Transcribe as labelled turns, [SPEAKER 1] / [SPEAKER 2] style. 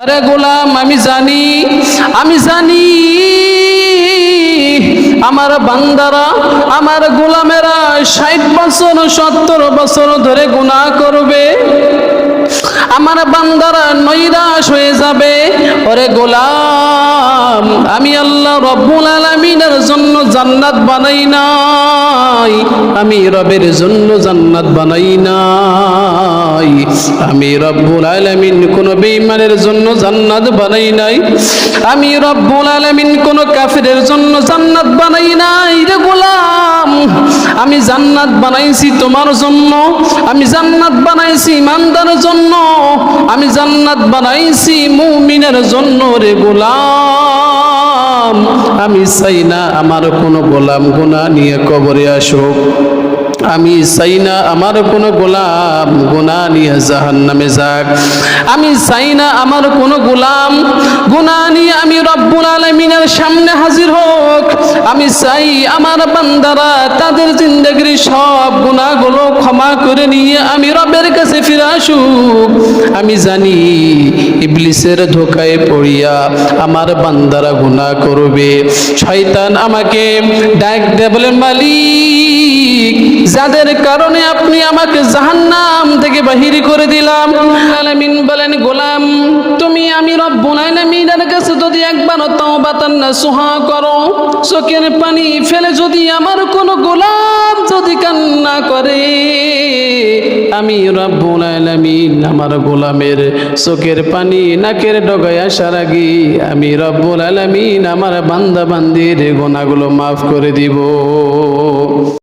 [SPEAKER 1] আরে গোলাম, আমি জানি আমি জানি আমার বান্দারা, আমার গোলামেরা ষাট বছর, সত্তর বছর ধরে গুণা করবে। আমার বান্দারা নৈরাশ হয়ে যাবে। ওরে গোলাম আমি আল্লাহ রব্বুল আলমিনের জন্য জান্নাত বানাই নাই। আমি রবের জন্য জান্নাত বানাই নাই। আমি রব্বুল আলমিন কোন বেঈমানের জন্য জান্নাত বানাই নাই। আমি রব্বুল আলমিন কোন কাফিরের জন্য জান্নাত বানাই নাই রে গোলাম। আমি জান্নাত বানাইছি তোমার জন্য, আমি জান্নাত বানাইছি ইমানদারের জন্য, আমি জান্নাত বানাইছি মুমিনের জন্য রে গোলাম। আমি চাই না আমার কোনো গোলাম গোনা নিয়ে কবরে আসুক। আমি চাই না আমার কোনো গোলাম গুনা নিয়ে জাহান নামে যাক। আমি চাই না আমার কোনো গোলাম গোনা নিয়ে আমি রব্বুল আলমিনের সামনে হাজির হোক আমি চাই আমার বান্দারা তাদের জিন্দগির সব গুণাগুলো ক্ষমা করে নিয়ে আমি রবের কাছে ফিরে আসুক। আমি জানি ইবলিসের ধোকায় পড়িয়া আমার বান্দারা গুনাহ করবে। শয়তান আমাকে ডাক দে বলে, মালিক, যাদের কারণে আপনি আমাকে জাহান্নাম থেকে বাহির করে দিলাম। আলামিন বলেন আমি রব্বুল আলামিনের কাছে যদি একবার তওবাতান নাসুহা করো, চোখের পানি ফেলে যদি আমার কোনো গোলাম যদি কান্না করে, আমি রব্বুল আলামিন আমার গোলামের চোখের পানি নাকের ডগায় আসার আগে আমি রব্বুল আলামিন আমার বান্দা বান্দির গোনাগুলো মাফ করে দিব।